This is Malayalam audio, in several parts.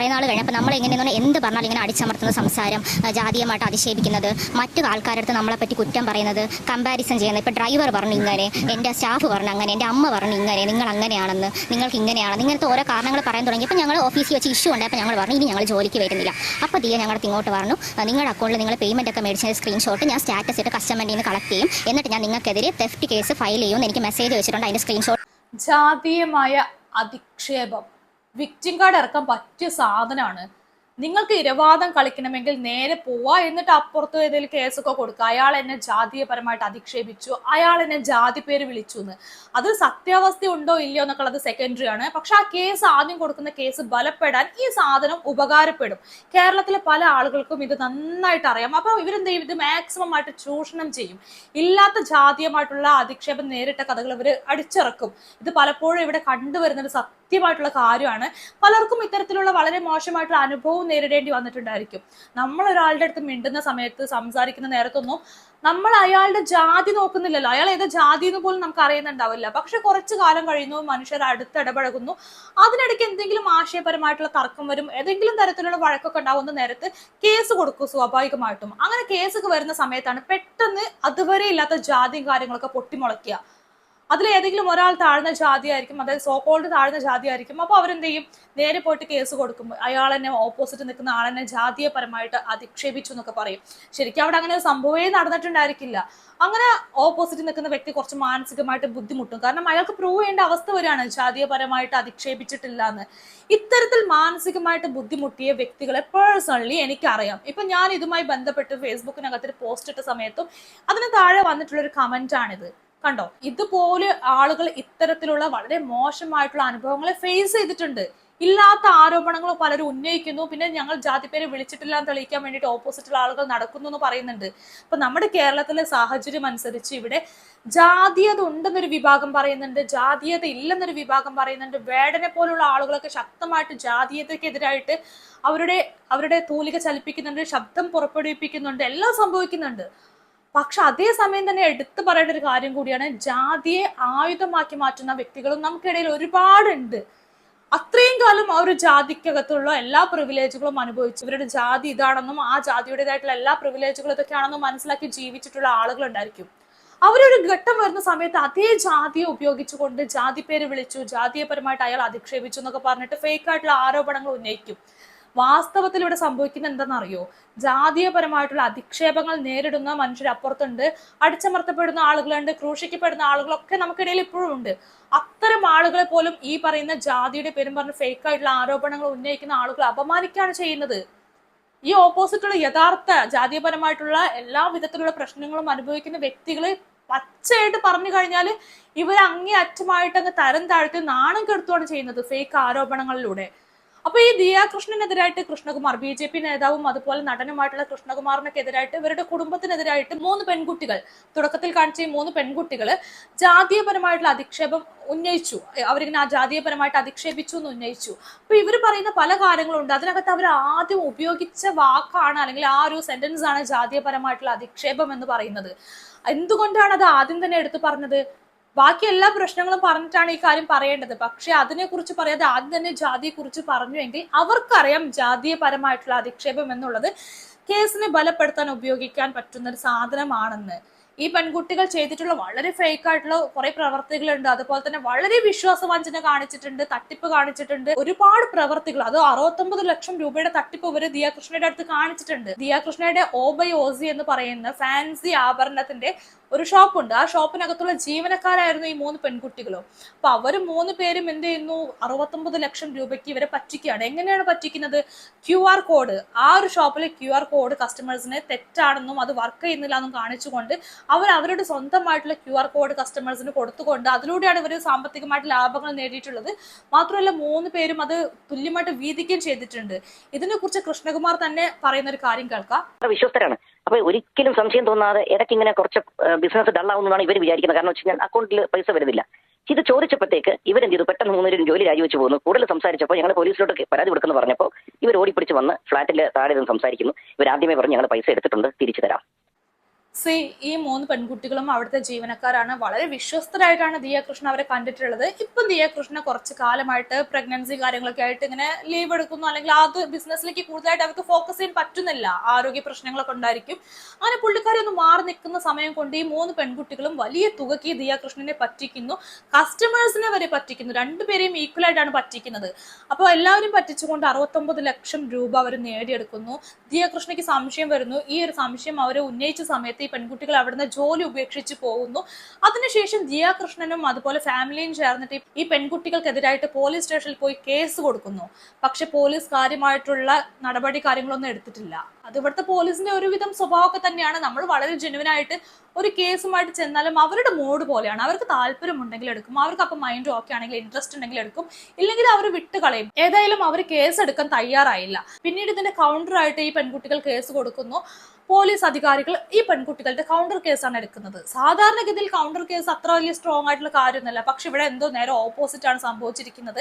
കുറേ നാൾ കഴിഞ്ഞപ്പോൾ നമ്മൾ എങ്ങനെയെന്ന് എന്ത് പറഞ്ഞാലും ഇങ്ങനെ അടിച്ചമർത്തുന്ന സംസാരം ജാതീയമായിട്ട് അധിക്ഷേപിക്കുന്നത് മറ്റു ആൾക്കാരടുത്ത് നമ്മളെ പറ്റി കുറ്റം പറയുന്നത് കമ്പാരിസൺ ചെയ്യുന്നത്. ഇപ്പോൾ ഡ്രൈവർ പറഞ്ഞു ഇങ്ങനെ എന്റെ സ്റ്റാഫ് പറഞ്ഞു അങ്ങനെ എന്റെ അമ്മ പറഞ്ഞു ഇങ്ങനെ നിങ്ങൾ അങ്ങനെയാണെന്ന് നിങ്ങൾക്ക് ഇങ്ങനെയാണെന്ന് ഇങ്ങനത്തെ ഓരോ കാരണങ്ങൾ പറയാൻ തുടങ്ങി. തുടങ്ങിയപ്പോൾ ഞങ്ങൾ ഓഫീസിൽ വെച്ച് ഇഷ്യൂ ഉണ്ടായപ്പോൾ ഞങ്ങൾ പറഞ്ഞു ഇനി ഞങ്ങൾ ജോലിക്ക് വരുന്നില്ല. അപ്പോൾ ദിയ ഞങ്ങളുടെ ഇങ്ങോട്ട് പറഞ്ഞു നിങ്ങളുടെ അക്കൗണ്ടിൽ നിങ്ങൾ പേയ്മെന്റ് ഒക്കെ മേടിച്ചതിന്റെ സ്ക്രീൻഷോട്ട് ഞാൻ സ്റ്റാറ്റസ് ഇട്ട് കസ്റ്റമറിൽ നിന്ന് കളക്ട് ചെയ്യും. എന്നിട്ട് ഞാൻ നിങ്ങൾക്കെതിരെ തെഫ്റ്റ് കേസ് ഫയൽ ചെയ്യുമെന്ന് എനിക്ക് മെസ്സേജ് വെച്ചിട്ടുണ്ട്. അതിന്റെ സ്ക്രീൻഷോട്ട് ജാതീയമായ അധിക്ഷേപം. വിക്ടിം കാർഡ് ഇറക്കാൻ പറ്റിയ സാധനമാണ് നിങ്ങൾക്ക് ഇരവാദം കളിക്കണമെങ്കിൽ നേരെ പോവാ എന്നിട്ട് അപ്പുറത്ത് ഏതെങ്കിലും കേസൊക്കെ കൊടുക്കുക അയാൾ എന്നെ ജാതീയപരമായിട്ട് അധിക്ഷേപിച്ചു. അയാൾ എന്നെ ജാതി പേര് വിളിച്ചു എന്ന് അത് സത്യാവസ്ഥ ഉണ്ടോ ഇല്ലയോ എന്നൊക്കെ ഉള്ളത് സെക്കൻഡറി ആണ്. പക്ഷെ ആ കേസ് ആദ്യം കൊടുക്കുന്ന കേസ് ബലപ്പെടാൻ ഈ സാധനം ഉപകാരപ്പെടും. കേരളത്തിലെ പല ആളുകൾക്കും ഇത് നന്നായിട്ട് അറിയാം. അപ്പൊ ഇവരെന്ത് ചെയ്യും? ഇത് മാക്സിമം ആയിട്ട് ചൂഷണം ചെയ്യും. ഇല്ലാത്ത ജാതീയമായിട്ടുള്ള അധിക്ഷേപം നേരിട്ട കഥകൾ ഇവർ അടിച്ചിറക്കും. ഇത് പലപ്പോഴും ഇവിടെ കണ്ടുവരുന്ന ഒരു സത്യമായിട്ടുള്ള കാര്യമാണ്. പലർക്കും ഇത്തരത്തിലുള്ള വളരെ മോശമായിട്ടുള്ള അനുഭവം നേരിടേണ്ടി വന്നിട്ടുണ്ടായിരിക്കും. നമ്മൾ ഒരാളുടെ അടുത്ത് മിണ്ടുന്ന സമയത്ത് സംസാരിക്കുന്ന നേരത്തൊന്നും നമ്മൾ അയാളുടെ ജാതി നോക്കുന്നില്ലല്ലോ. അയാൾ ഏത് ജാതി എന്ന് പോലും നമുക്ക് അറിയുന്നുണ്ടാവില്ല. പക്ഷെ കുറച്ചു കാലം കഴിയുന്നു മനുഷ്യർ അടുത്തിടപഴകുന്നു. അതിനിടയ്ക്ക് എന്തെങ്കിലും ആശയപരമായിട്ടുള്ള തർക്കം വരും. ഏതെങ്കിലും തരത്തിലുള്ള വഴക്കൊക്കെ ഉണ്ടാവുന്ന നേരത്ത് കേസ് കൊടുക്കും സ്വാഭാവികമായിട്ടും. അങ്ങനെ കേസൊക്കെ വരുന്ന സമയത്താണ് പെട്ടെന്ന് അതുവരെ ഇല്ലാത്ത ജാതിയും കാര്യങ്ങളൊക്കെ പൊട്ടിമുളയ്ക്കുക. അതിൽ ഏതെങ്കിലും ഒരാൾ താഴ്ന്ന ജാതിയായിരിക്കും അതായത് സോക്കോൾഡ് താഴ്ന്ന ജാതിയായിരിക്കും അപ്പോൾ അവരെന്ത് ചെയ്യും നേരെ പോയിട്ട് കേസ് കൊടുക്കും. അയാൾ തന്നെ ഓപ്പോസിറ്റ് നിൽക്കുന്ന ആളെന്നെ ജാതീയപരമായിട്ട് അധിക്ഷേപിച്ചു എന്നൊക്കെ പറയും. ശരിക്കും അവിടെ അങ്ങനെ സംഭവമേ നടന്നിട്ടുണ്ടായിരിക്കില്ല. അങ്ങനെ ഓപ്പോസിറ്റ് നിൽക്കുന്ന വ്യക്തി കുറച്ച് മാനസികമായിട്ട് ബുദ്ധിമുട്ടും. കാരണം അയാൾക്ക് പ്രൂവ് ചെയ്യേണ്ട അവസ്ഥ വരികയാണ്. ജാതീയപരമായിട്ട് അധിക്ഷേപിച്ചിട്ടില്ല എന്ന് ഇത്തരത്തിൽ മാനസികമായിട്ട് ബുദ്ധിമുട്ടിയ വ്യക്തികളെ പേഴ്സണലി എനിക്കറിയാം. ഇപ്പൊ ഞാൻ ഇതുമായി ബന്ധപ്പെട്ട് ഫേസ്ബുക്കിനകത്ത് ഒരു പോസ്റ്റ് ഇട്ട സമയത്തും അതിന് താഴെ വന്നിട്ടുള്ള ഒരു കമന്റ് ആണിത്. കണ്ടോ? ഇതുപോലെ ആളുകൾ ഇത്തരത്തിലുള്ള വളരെ മോശമായിട്ടുള്ള അനുഭവങ്ങളെ ഫേസ് ചെയ്തിട്ടുണ്ട്. ഇല്ലാത്ത ആരോപണങ്ങൾ പലരും ഉന്നയിക്കുന്നു. പിന്നെ ഞങ്ങൾ ജാതിപ്പേരെ വിളിച്ചിട്ടില്ല എന്ന് തെളിയിക്കാൻ വേണ്ടിയിട്ട് ഓപ്പോസിറ്റുള്ള ആളുകൾ നടക്കുന്നു എന്ന് പറയുന്നുണ്ട്. അപ്പൊ നമ്മുടെ കേരളത്തിലെ സാഹചര്യം അനുസരിച്ച് ഇവിടെ ജാതീയത ഉണ്ടെന്നൊരു വിഭാഗം പറയുന്നുണ്ട്. ജാതീയത ഇല്ലെന്നൊരു വിഭാഗം പറയുന്നുണ്ട്. വേടനെ പോലുള്ള ആളുകളൊക്കെ ശക്തമായിട്ട് ജാതീയതക്കെതിരായിട്ട് അവരുടെ അവരുടെ തൂലിക ചലിപ്പിക്കുന്നുണ്ട് ശബ്ദം പുറപ്പെടുവിപ്പിക്കുന്നുണ്ട് എല്ലാം സംഭവിക്കുന്നുണ്ട്. പക്ഷെ അതേസമയം തന്നെ എടുത്തു പറയേണ്ട ഒരു കാര്യം കൂടിയാണ് ജാതിയെ ആയുധമാക്കി മാറ്റുന്ന വ്യക്തികളും നമുക്കിടയിൽ ഒരുപാടുണ്ട്. അത്രയും കാലം ആ ഒരു ജാതിക്കകത്തുള്ള എല്ലാ പ്രിവിലേജുകളും അനുഭവിച്ചു. ഇവരുടെ ജാതി ഇതാണെന്നും ആ ജാതിയുടേതായിട്ടുള്ള എല്ലാ പ്രിവിലേജുകളും ഇതൊക്കെയാണെന്നും മനസ്സിലാക്കി ജീവിച്ചിട്ടുള്ള ആളുകളുണ്ടായിരിക്കും. അവരൊരു ഘട്ടം വരുന്ന സമയത്ത് അതേ ജാതിയെ ഉപയോഗിച്ചുകൊണ്ട് ജാതി പേര് വിളിച്ചു ജാതീയപരമായിട്ട് അയാൾ അധിക്ഷേപിച്ചു എന്നൊക്കെ പറഞ്ഞിട്ട് ഫേക്ക് ആയിട്ടുള്ള ആരോപണങ്ങൾ ഉന്നയിക്കും. വാസ്തവത്തിൽ ഇവിടെ സംഭവിക്കുന്നത് എന്തെന്നറിയോ ജാതീയപരമായിട്ടുള്ള അധിക്ഷേപങ്ങൾ നേരിടുന്ന മനുഷ്യർ അപ്പുറത്തുണ്ട് അടിച്ചമർത്തപ്പെടുന്ന ആളുകളുണ്ട് ക്രൂശിക്കപ്പെടുന്ന ആളുകളൊക്കെ നമുക്കിടയിൽ ഇപ്പോഴും ഉണ്ട്. അത്തരം ആളുകളെ പോലും ഈ പറയുന്ന ജാതിയുടെ പേരും പറഞ്ഞ് ഫേക്ക് ആയിട്ടുള്ള ആരോപണങ്ങൾ ഉന്നയിക്കുന്ന ആളുകൾ അപമാനിക്കുകയാണ് ചെയ്യുന്നത്. ഈ ഓപ്പോസിറ്റുള്ള യഥാർത്ഥ ജാതീയപരമായിട്ടുള്ള എല്ലാ വിധത്തിലുള്ള പ്രശ്നങ്ങളും അനുഭവിക്കുന്ന വ്യക്തികളെ പച്ചയായിട്ട് പറഞ്ഞു കഴിഞ്ഞാൽ ഇവർ അങ്ങേ അറ്റമായിട്ട് അങ്ങ് തരം താഴ്ത്തി നാണം കെടുത്തുകയാണ് ചെയ്യുന്നത് ഫേക്ക് ആരോപണങ്ങളിലൂടെ. അപ്പൊ ഈ ദിയാകൃഷ്ണനെതിരായിട്ട് കൃഷ്ണകുമാർ ബി ജെ പി നേതാവും അതുപോലെ നടനുമായിട്ടുള്ള കൃഷ്ണകുമാറിനൊക്കെ എതിരായിട്ട് ഇവരുടെ കുടുംബത്തിനെതിരായിട്ട് മൂന്ന് പെൺകുട്ടികൾ തുടക്കത്തിൽ കാണിച്ച ഈ മൂന്ന് പെൺകുട്ടികൾ ജാതീയപരമായിട്ടുള്ള അധിക്ഷേപം ഉന്നയിച്ചു. അവരിങ്ങനെ ആ ജാതീയപരമായിട്ട് അധിക്ഷേപിച്ചു എന്ന് ഉന്നയിച്ചു. അപ്പൊ ഇവർ പറയുന്ന പല കാര്യങ്ങളുണ്ട്. അതിനകത്ത് അവർ ആദ്യം ഉപയോഗിച്ച വാക്കാണ് അല്ലെങ്കിൽ ആ ഒരു സെന്റൻസ് ആണ് ജാതീയപരമായിട്ടുള്ള അധിക്ഷേപം എന്ന് പറയുന്നത്. എന്തുകൊണ്ടാണ് അത് ആദ്യം തന്നെ എടുത്തു പറഞ്ഞത്? ബാക്കി എല്ലാ പ്രശ്നങ്ങളും പറഞ്ഞിട്ടാണ് ഈ കാര്യം പറയേണ്ടത്. പക്ഷെ അതിനെക്കുറിച്ച് പറയാതെ ആദ്യം തന്നെ ജാതിയെ കുറിച്ച് പറഞ്ഞുവെങ്കിൽ അവർക്കറിയാം ജാതീയപരമായിട്ടുള്ള അധിക്ഷേപം എന്നുള്ളത് കേസിനെ ബലപ്പെടുത്താൻ ഉപയോഗിക്കാൻ പറ്റുന്ന ഒരു സാധനമാണെന്ന്. ഈ പെൺകുട്ടികൾ ചെയ്തിട്ടുള്ള വളരെ ഫേക്ക് ആയിട്ടുള്ള കുറെ പ്രവർത്തികളുണ്ട്. അതുപോലെ തന്നെ വളരെ വിശ്വാസവഞ്ചന കാണിച്ചിട്ടുണ്ട് തട്ടിപ്പ് കാണിച്ചിട്ടുണ്ട്. ഒരുപാട് പ്രവർത്തികൾ. അത് അറുപത്തൊമ്പത് ലക്ഷം രൂപയുടെ തട്ടിപ്പ് ഇവർ ദിയാകൃഷ്ണയുടെ അടുത്ത് കാണിച്ചിട്ടുണ്ട്. ദിയാകൃഷ്ണയുടെ ഓ ബൈ ഓസി എന്ന് പറയുന്ന ഫാൻസി ആഭരണത്തിന്റെ ഒരു ഷോപ്പുണ്ട്. ആ ഷോപ്പിനകത്തുള്ള ജീവനക്കാരായിരുന്നു ഈ മൂന്ന് പെൺകുട്ടികളും. അപ്പൊ അവർ മൂന്ന് പേരും എന്ത് ചെയ്യുന്നു? അറുപത്തൊമ്പത് ലക്ഷം രൂപയ്ക്ക് ഇവരെ പറ്റിക്കുകയാണ്. എങ്ങനെയാണ് പറ്റിക്കുന്നത്? Q R code. ആ ഒരു ഷോപ്പിലെ ക്യു ആർ കോഡ് കസ്റ്റമേഴ്സിനെ തെറ്റാണെന്നും അത് വർക്ക് ചെയ്യുന്നില്ല എന്നും കാണിച്ചുകൊണ്ട് അവർ അവരുടെ സ്വന്തമായിട്ടുള്ള ക്യു ആർ കോഡ് കസ്റ്റമേഴ്സിന് കൊടുത്തുകൊണ്ട് അതിലൂടെയാണ് ഇവർ സാമ്പത്തികമായിട്ട് ലാഭങ്ങൾ നേടിയിട്ടുള്ളത്. മാത്രമല്ല മൂന്ന് പേരും അത് തുല്യമായിട്ട് വീതിക്കുകയും ചെയ്തിട്ടുണ്ട്. ഇതിനെക്കുറിച്ച് കൃഷ്ണകുമാർ തന്നെ പറയുന്ന ഒരു കാര്യം കേൾക്കാം. വിശ്വസ്തരാണ്. അപ്പൊ ഒരിക്കലും സംശയം തോന്നാതെ ഇടയ്ക്ക് ഇങ്ങനെ കുറച്ച് ബിസിനസ് ഡള്ളാവുന്നതാണ് ഇവർ വിചാരിക്കുന്നത്. കാരണം വെച്ച് കഴിഞ്ഞാൽ അക്കൗണ്ടിൽ പൈസ വരുന്നില്ല. ഇത് ചോദിച്ചപ്പോഴത്തേക്ക് ഇവരെന്ത് ചെയ്തു? പെട്ടെന്ന് മൂന്നുപേരും ജോലി രാജിവെച്ച് പോകുന്നു കൂടുതൽ സംസാരിച്ചപ്പോൾ ഞങ്ങൾ പോലീസിലോട്ട് പരാതി കൊടുക്കുന്നു പറഞ്ഞപ്പോൾ ഇവർ ഓടിപ്പിടിച്ച് വന്ന് ഫ്ളാറ്റിൽ താഴെ നിന്ന് സംസാരിക്കുന്നു. ഇവർ ആദ്യമേ പറഞ്ഞ് ഞങ്ങൾ പൈസ എടുത്തിട്ടുണ്ട് തിരിച്ചു തരാം. സി ഈ മൂന്ന് പെൺകുട്ടികളും അവിടുത്തെ ജീവനക്കാരാണ്. വളരെ വിശ്വസ്തരായിട്ടാണ് ദിയ കൃഷ്ണ അവരെ കണ്ടിട്ടുള്ളത്. ഇപ്പം ദിയ കൃഷ്ണ കുറച്ച് കാലമായിട്ട് പ്രഗ്നൻസി കാര്യങ്ങളൊക്കെ ആയിട്ട് ഇങ്ങനെ ലീവ് എടുക്കുന്നു. അല്ലെങ്കിൽ അത് ബിസിനസ്സിലേക്ക് കൂടുതലായിട്ട് അവർക്ക് ഫോക്കസ് ചെയ്യാൻ പറ്റുന്നില്ല. ആരോഗ്യ പ്രശ്നങ്ങളൊക്കെ ഉണ്ടായിരിക്കും. അങ്ങനെ പുള്ളിക്കാരി ഒന്ന് മാറി നിൽക്കുന്ന സമയം കൊണ്ട് ഈ മൂന്ന് പെൺകുട്ടികളും വലിയ തുകയ്ക്ക് ദിയ കൃഷ്ണനെ പറ്റിക്കുന്നു. കസ്റ്റമേഴ്സിനെ വരെ പറ്റിക്കുന്നു. രണ്ടുപേരെയും ഈക്വൽ ആയിട്ടാണ് പറ്റിക്കുന്നത്. അപ്പോൾ എല്ലാവരും പറ്റിച്ചുകൊണ്ട് അറുപത്തൊമ്പത് ലക്ഷം രൂപ അവർ നേടിയെടുക്കുന്നു. ദിയ കൃഷ്ണയ്ക്ക് സംശയം വരുന്നു. ഈ ഒരു സംശയം അവരെ ഉന്നയിച്ച സമയത്ത് ഈ പെൺകുട്ടികൾ അവിടുന്ന് ജോലി ഉപേക്ഷിച്ച് പോകുന്നു. അതിനുശേഷം ജിയാകൃഷ്ണനും അതുപോലെ ഫാമിലിയും ചേർന്നിട്ട് ഈ പെൺകുട്ടികൾക്കെതിരായിട്ട് പോലീസ് സ്റ്റേഷനിൽ പോയി കേസ് കൊടുക്കുന്നു. പക്ഷെ പോലീസ് കാര്യമായിട്ടുള്ള നടപടി കാര്യങ്ങളൊന്നും എടുത്തിട്ടില്ല. അത് ഇവിടുത്തെ പോലീസിന്റെ ഒരുവിധം സ്വഭാവമൊക്കെ തന്നെയാണ്. നമ്മൾ വളരെ ജെനുവിനായിട്ട് ഒരു കേസുമായിട്ട് ചെന്നാലും അവരുടെ മൂഡ് പോലെയാണ്. അവർക്ക് താല്പര്യമുണ്ടെങ്കിൽ എടുക്കും. അവർക്ക് അപ്പം മൈൻഡ് ഓക്കെ ആണെങ്കിൽ ഇൻട്രസ്റ്റ് ഉണ്ടെങ്കിൽ എടുക്കും. ഇല്ലെങ്കിൽ അവർ വിട്ട് കളയും. ഏതായാലും അവർ കേസ് എടുക്കാൻ തയ്യാറായില്ല. പിന്നീട് ഇതിന്റെ കൗണ്ടറായിട്ട് ഈ പെൺകുട്ടികൾ കേസ് കൊടുക്കുന്നു. പോലീസ് അധികാരികൾ ഈ പെൺകുട്ടികളുടെ കൗണ്ടർ കേസാണ് എടുക്കുന്നത്. സാധാരണഗതിയിൽ കൗണ്ടർ കേസ് അത്ര വലിയ സ്ട്രോങ് ആയിട്ടുള്ള കാര്യമൊന്നുമല്ല. പക്ഷെ ഇവിടെ എന്തോ നേരെ ഓപ്പോസിറ്റ് ആണ് സംഭവിച്ചിരിക്കുന്നത്.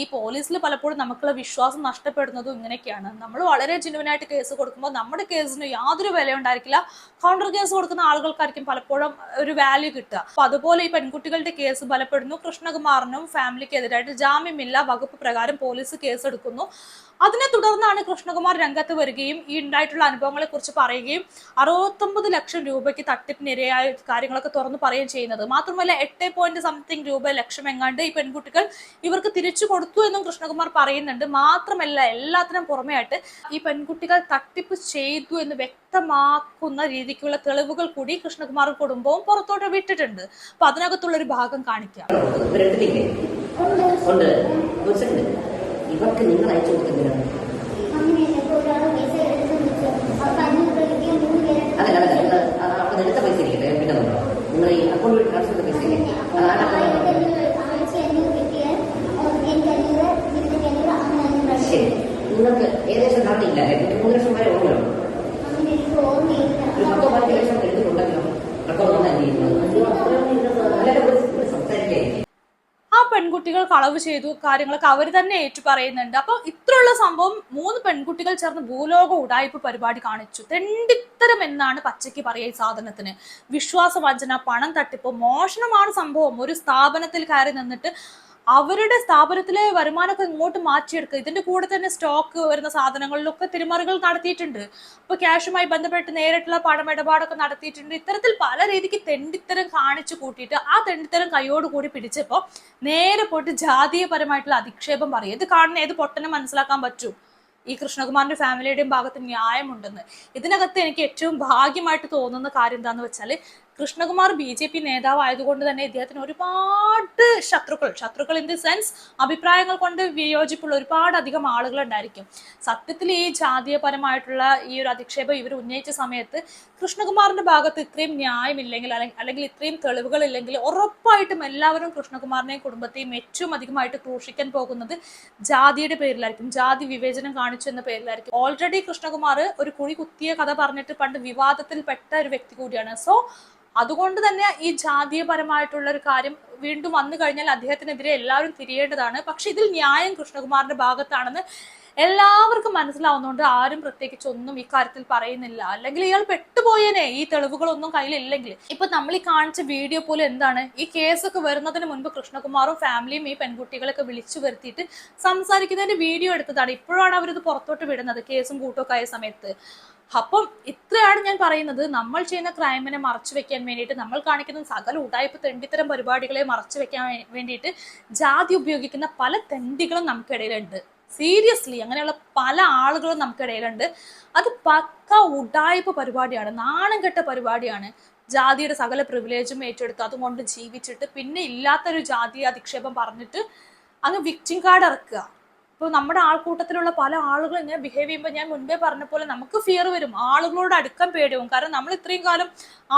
ഈ പോലീസിൽ പലപ്പോഴും നമുക്കുള്ള വിശ്വാസം നഷ്ടപ്പെടുന്നതും ഇങ്ങനെയൊക്കെയാണ്. നമ്മൾ വളരെ ജെനുവിനായിട്ട് കേസ് കൊടുക്കുമ്പോൾ നമ്മുടെ കേസിന് യാതൊരു വില ഉണ്ടായിരിക്കില്ല. കൗണ്ടർ കേസ് കൊടുക്കുന്ന ആളുകൾക്കായിരിക്കും പലപ്പോഴും ഒരു വാല്യൂ കിട്ടുക. അപ്പൊ അതുപോലെ ഈ പെൺകുട്ടികളുടെ കേസ് ബലപ്പെടുന്നു. കൃഷ്ണകുമാറിനും ഫാമിലിക്കെതിരായിട്ട് ജാമ്യമില്ല. വകുപ്പ് പ്രകാരം പോലീസ് കേസെടുക്കുന്നു അതിനെ തുടർന്നാണ് കൃഷ്ണകുമാർ രംഗത്ത് വരികയും ഈ ഉണ്ടായിട്ടുള്ള അനുഭവങ്ങളെ കുറിച്ച് പറയുകയും അറുപത്തൊമ്പത് ലക്ഷം രൂപയ്ക്ക് തട്ടിപ്പിനിരയായ കാര്യങ്ങളൊക്കെ തുറന്നു പറയുകയും ചെയ്യുന്നത്. മാത്രമല്ല എട്ട് പോയിന്റ് സംതിങ് രൂപ ലക്ഷം എങ്ങാണ്ട് ഈ പെൺകുട്ടികൾ ഇവർക്ക് തിരിച്ചു കൊടുത്തു എന്നും കൃഷ്ണകുമാർ പറയുന്നുണ്ട്. മാത്രമല്ല എല്ലാത്തിനും പുറമെയായിട്ട് ഈ പെൺകുട്ടികൾ തട്ടിപ്പ് ചെയ്തു എന്ന് വ്യക്തമാക്കുന്ന രീതിക്കുള്ള തെളിവുകൾ കൂടി കൃഷ്ണകുമാർ കുടുംബവും പുറത്തോട്ട് വിട്ടിട്ടുണ്ട്. അപ്പൊ അതിനകത്തുള്ള ഒരു ഭാഗം കാണിക്കാം. ഉണ്ട്. ഇവർക്ക് നിങ്ങൾ അയച്ചു കൊടുക്കുന്നില്ല അതല്ല അതല്ല നിങ്ങൾ അവിടെ എടുത്ത പൈസ ഇരിക്കട്ടെ പിന്നെ നോക്കാം. നിങ്ങൾ ഈ അക്കൗണ്ട് ട്രാൻസ്ഫർ ചെയ്ത പൈസ ഇല്ലേ? ശരി. നിങ്ങൾക്ക് ഏകദേശം ധാരണയില്ല മൂന്ന് ലക്ഷം വരെ ഓർമ്മയുണ്ട് അങ്ങനെ എനിക്ക് ഓർമ്മയില്ല ഒരു പത്തോ പതിനഞ്ച് ലക്ഷം എടുത്തിട്ടുണ്ടെങ്കിലോ റെക്കോർഡ് ഒന്നും അന്വേഷിക്കുന്നത് വളരെ ഒരു സംസാരിക്കായിരിക്കും ആ പെൺകുട്ടികൾ കളവ് ചെയ്തു കാര്യങ്ങളൊക്കെ അവർ തന്നെ ഏറ്റു പറയുന്നുണ്ട്. അപ്പൊ ഇത്രയുള്ള സംഭവം മൂന്ന് പെൺകുട്ടികൾ ചേർന്ന് ഭൂലോക ഉടായ്പ പരിപാടി കാണിച്ചു. തെണ്ടിത്തരം എന്നാണ് പച്ചയ്ക്ക് പറയുക ഈ സാധനത്തിന്. വിശ്വാസവഞ്ചന പണം തട്ടിപ്പ് മോഷണമാണ് സംഭവം. ഒരു സ്ഥാപനത്തിൽ കയറി നിന്നിട്ട് അവരുടെ സ്ഥാപനത്തിലെ വരുമാനമൊക്കെ ഇങ്ങോട്ട് മാറ്റിയെടുക്കുക. ഇതിന്റെ കൂടെ തന്നെ സ്റ്റോക്ക് വരുന്ന സാധനങ്ങളിലൊക്കെ തിരിമറികൾ നടത്തിയിട്ടുണ്ട്. ഇപ്പൊ ക്യാഷുമായി ബന്ധപ്പെട്ട് നേരിട്ടുള്ള പണമിടപാടൊക്കെ നടത്തിയിട്ടുണ്ട്. ഇത്തരത്തിൽ പല രീതിക്ക് തെണ്ടിത്തരം കാണിച്ചു കൂട്ടിയിട്ട് ആ തെണ്ടിത്തരം കൈയോട് കൂടി പിടിച്ചപ്പോ നേരെ പോയിട്ട് ജാതീയപരമായിട്ടുള്ള അധിക്ഷേപം പറയും. ഇത് കാണുന്ന ഏത് പൊട്ടനെ മനസ്സിലാക്കാൻ പറ്റൂ? ഈ കൃഷ്ണകുമാറിന്റെ ഫാമിലിയുടെയും ഭാഗത്ത് ന്യായമുണ്ടെന്ന്. ഇതിനകത്ത് എനിക്ക് ഏറ്റവും ഭാഗ്യമായിട്ട് തോന്നുന്ന കാര്യം എന്താന്ന് വെച്ചാൽ കൃഷ്ണകുമാർ ബി ജെ പി നേതാവ് ആയതുകൊണ്ട് തന്നെ ഇദ്ദേഹത്തിന് ഒരുപാട് ശത്രുക്കൾ ശത്രുക്കൾ ഇൻ ദി സെൻസ് അഭിപ്രായങ്ങൾ കൊണ്ട് വിയോജിപ്പുള്ള ഒരുപാട് അധികം ആളുകൾ ഉണ്ടായിരിക്കും സത്യത്തിൽ ഈ ജാതീയപരമായിട്ടുള്ള ഈ ഒരു അധിക്ഷേപം ഇവർ ഉന്നയിച്ച സമയത്ത് കൃഷ്ണകുമാറിന്റെ ഭാഗത്ത് ഇത്രയും ന്യായമില്ലെങ്കിൽ അല്ലെങ്കിൽ അല്ലെങ്കിൽ ഇത്രയും തെളിവുകൾ ഇല്ലെങ്കിൽ ഉറപ്പായിട്ടും എല്ലാവരും കൃഷ്ണകുമാറിനെയും കുടുംബത്തെയും ഏറ്റവും അധികമായിട്ട് ക്രൂഷിക്കാൻ പോകുന്നത് ജാതിയുടെ പേരിലായിരിക്കും. ജാതി വിവേചനം കാണിച്ചു എന്ന പേരിലായിരിക്കും. ഓൾറെഡി കൃഷ്ണകുമാർ ഒരു കുഴി കുത്തിയ കഥ പറഞ്ഞിട്ട് പണ്ട് വിവാദത്തിൽപ്പെട്ട ഒരു വ്യക്തി കൂടിയാണ്. സോ അതുകൊണ്ട് തന്നെ ഈ ജാതീയപരമായിട്ടുള്ള ഒരു കാര്യം വീണ്ടും വന്നു കഴിഞ്ഞാൽ അദ്ദേഹത്തിനെതിരെ എല്ലാവരും തിരിയേണ്ടതാണ്. പക്ഷെ ഇതിൽ ന്യായം കൃഷ്ണകുമാറിന്റെ ഭാഗത്താണെന്ന് എല്ലാവർക്കും മനസ്സിലാവുന്നതുകൊണ്ട് ആരും പ്രത്യേകിച്ച് ഒന്നും ഈ കാര്യത്തിൽ പറയുന്നില്ല. അല്ലെങ്കിൽ ഇയാൾ പെട്ടുപോയേനെ ഈ തെളിവുകളൊന്നും കയ്യിലില്ലെങ്കിൽ. ഇപ്പൊ നമ്മൾ ഈ കാണിച്ച വീഡിയോ പോലും എന്താണ്? ഈ കേസൊക്കെ വരുന്നതിന് മുൻപ് കൃഷ്ണകുമാറും ഫാമിലിയും ഈ പെൺകുട്ടികളൊക്കെ വിളിച്ചു വരുത്തിയിട്ട് സംസാരിക്കുന്നതിന്റെ വീഡിയോ എടുത്തതാണ്. ഇപ്പോഴാണ് അവരിത് പുറത്തോട്ട് വിടുന്നത് കേസും കൂട്ടൊക്കെ ആയ സമയത്ത്. അപ്പം ഇത്രയാണ് ഞാൻ പറയുന്നത്. നമ്മൾ ചെയ്യുന്ന ക്രൈമിനെ മറച്ചു വെക്കാൻ വേണ്ടിയിട്ട് നമ്മൾ കാണിക്കുന്ന സകല ഉടായ്പ തെണ്ടിത്തരം പരിപാടികളെ മറച്ചു വെക്കാൻ വേണ്ടിയിട്ട് ജാതി ഉപയോഗിക്കുന്ന പല തെണ്ടികളും നമുക്കിടയിലുണ്ട്. സീരിയസ്ലി അങ്ങനെയുള്ള പല ആളുകളും നമുക്കിടയിലുണ്ട് അത് പക്ക ഉടായ്പ പരിപാടിയാണ് നാണം കെട്ട പരിപാടിയാണ്. ജാതിയുടെ സകല പ്രിവിലേജും ഏറ്റെടുത്ത് അതുകൊണ്ട് ജീവിച്ചിട്ട് പിന്നെ ഇല്ലാത്തൊരു ജാതി അധിക്ഷേപം പറഞ്ഞിട്ട് അങ്ങ് വിക്ടിം കാർഡ് ഇറക്കുക. ഇപ്പോൾ നമ്മുടെ ആൾക്കൂട്ടത്തിലുള്ള പല ആളുകളും ഇങ്ങനെ ബിഹേവ് ചെയ്യുമ്പോൾ ഞാൻ മുൻപേ പറഞ്ഞ പോലെ നമുക്ക് ഫിയർ വരും. ആളുകളോട് അടുക്കാൻ പേടിയാവും. കാരണം നമ്മൾ ഇത്രയും കാലം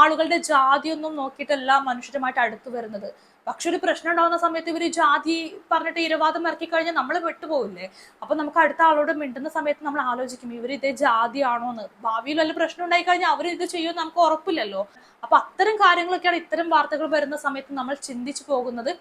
ആളുകളുടെ ജാതിയൊന്നും നോക്കിയിട്ടല്ല മനുഷ്യരുമായിട്ട് അടുത്ത് വരുന്നത്. പക്ഷെ ഒരു പ്രശ്നം ഉണ്ടാവുന്ന സമയത്ത് ഇവർ ജാതി പറഞ്ഞിട്ട് ഇരവാദം ഇറക്കി കഴിഞ്ഞാൽ നമ്മൾ പെട്ടുപോകില്ലേ അപ്പൊ നമുക്ക് അടുത്ത ആളോട് മിണ്ടുന്ന സമയത്ത് നമ്മൾ ആലോചിക്കും ഇവർ ഇതേ ജാതിയാണോ എന്ന് ഭാവിയിൽ വല്ല പ്രശ്നം ഉണ്ടായി കഴിഞ്ഞാൽ അവർ ഇത് ചെയ്യുമെന്ന് നമുക്ക് ഉറപ്പില്ലല്ലോ. അപ്പൊ അത്തരം കാര്യങ്ങളൊക്കെയാണ് ഇത്തരം വാർത്തകൾ വരുന്ന സമയത്ത് നമ്മൾ ചിന്തിച്ചു പോകുന്നത്.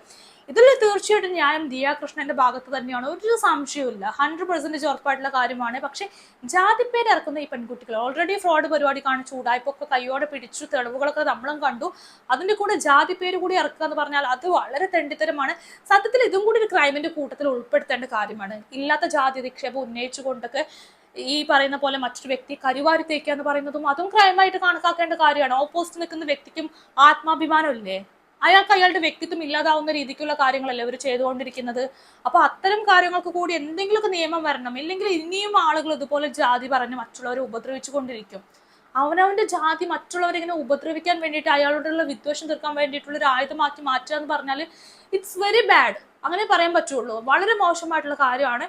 ഇതിൽ തീർച്ചയായിട്ടും ന്യായം ദിയാകൃഷ്ണന്റെ ഭാഗത്ത് തന്നെയാണ്. ഒരു സംശയവുമില്ല. ഹൺഡ്രഡ് പെർസെന്റേജ് ഉറപ്പായിട്ടുള്ള കാര്യമാണ്. പക്ഷെ ജാതിപ്പേര് ഇറക്കുന്ന ഈ പെൺകുട്ടികൾ ഓൾറെഡി ഫ്രോഡ് പരിപാടി കാണിച്ചു ഉടായ്പൊക്കെ കൈയോടെ പിടിച്ചു തെളിവുകളൊക്കെ നമ്മളും കണ്ടു. അതിന്റെ കൂടെ ജാതിപ്പേര് കൂടി ഇറക്കുക എന്ന് പറഞ്ഞാൽ അത് വളരെ തെണ്ടിത്തരമാണ്. സത്യത്തിൽ ഇതും കൂടി ഒരു ക്രൈമിന്റെ കൂട്ടത്തിൽ ഉൾപ്പെടുത്തേണ്ട കാര്യമാണ്. ഇല്ലാത്ത ജാതി നിക്ഷേപം ഉന്നയിച്ചുകൊണ്ടൊക്കെ ഈ പറയുന്ന പോലെ മറ്റൊരു വ്യക്തി കരുവാരി തേക്കുക എന്ന് പറയുന്നതും അതും ക്രൈമായിട്ട് കണക്കാക്കേണ്ട കാര്യമാണ്. ഓപ്പോസിറ്റ് നിൽക്കുന്ന വ്യക്തിക്കും ആത്മാഭിമാനം ഇല്ലേ അയാൾക്ക് അയാളുടെ വ്യക്തിത്വം ഇല്ലാതാവുന്ന രീതിക്കുള്ള കാര്യങ്ങളല്ലേ അവർ ചെയ്തുകൊണ്ടിരിക്കുന്നത്? അപ്പൊ അത്തരം കാര്യങ്ങൾക്ക് കൂടി എന്തെങ്കിലുമൊക്കെ നിയമം വരണം. ഇല്ലെങ്കിൽ ഇനിയും ആളുകൾ ഇതുപോലെ ജാതി പറഞ്ഞ് മറ്റുള്ളവരെ ഉപദ്രവിച്ചു കൊണ്ടിരിക്കും അവനവന്റെ ജാതി മറ്റുള്ളവരെ ഇങ്ങനെ ഉപദ്രവിക്കാൻ വേണ്ടിയിട്ട് അയാളോടുള്ള വിദ്വേഷം തീർക്കാൻ വേണ്ടിയിട്ടുള്ള ഒരു ആയുധമാക്കി മാറ്റുക എന്ന് പറഞ്ഞാൽ ഇറ്റ്സ് വെരി ബാഡ് അങ്ങനെ പറയാൻ പറ്റുള്ളൂ. വളരെ മോശമായിട്ടുള്ള കാര്യമാണ്.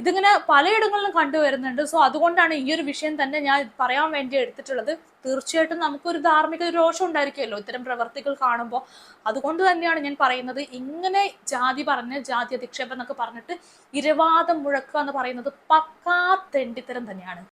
ഇതിങ്ങനെ പലയിടങ്ങളിലും കണ്ടുവരുന്നുണ്ട്. സോ അതുകൊണ്ടാണ് ഈ ഒരു വിഷയം തന്നെ ഞാൻ പറയാൻ വേണ്ടി എടുത്തിട്ടുള്ളത്. തീർച്ചയായിട്ടും നമുക്കൊരു ധാർമ്മിക രോഷം ഉണ്ടായിരിക്കുമല്ലോ ഇത്തരം പ്രവർത്തികൾ കാണുമ്പോൾ. അതുകൊണ്ട് തന്നെയാണ് ഞാൻ പറയുന്നത് ഇങ്ങനെ ജാതി പറഞ്ഞ് ജാതി അധിക്ഷേപം എന്നൊക്കെ പറഞ്ഞിട്ട് ഇരവാദം മുഴക്കുക എന്ന് പറയുന്നത് പക്കാ തെണ്ടിത്തരം തന്നെയാണ്.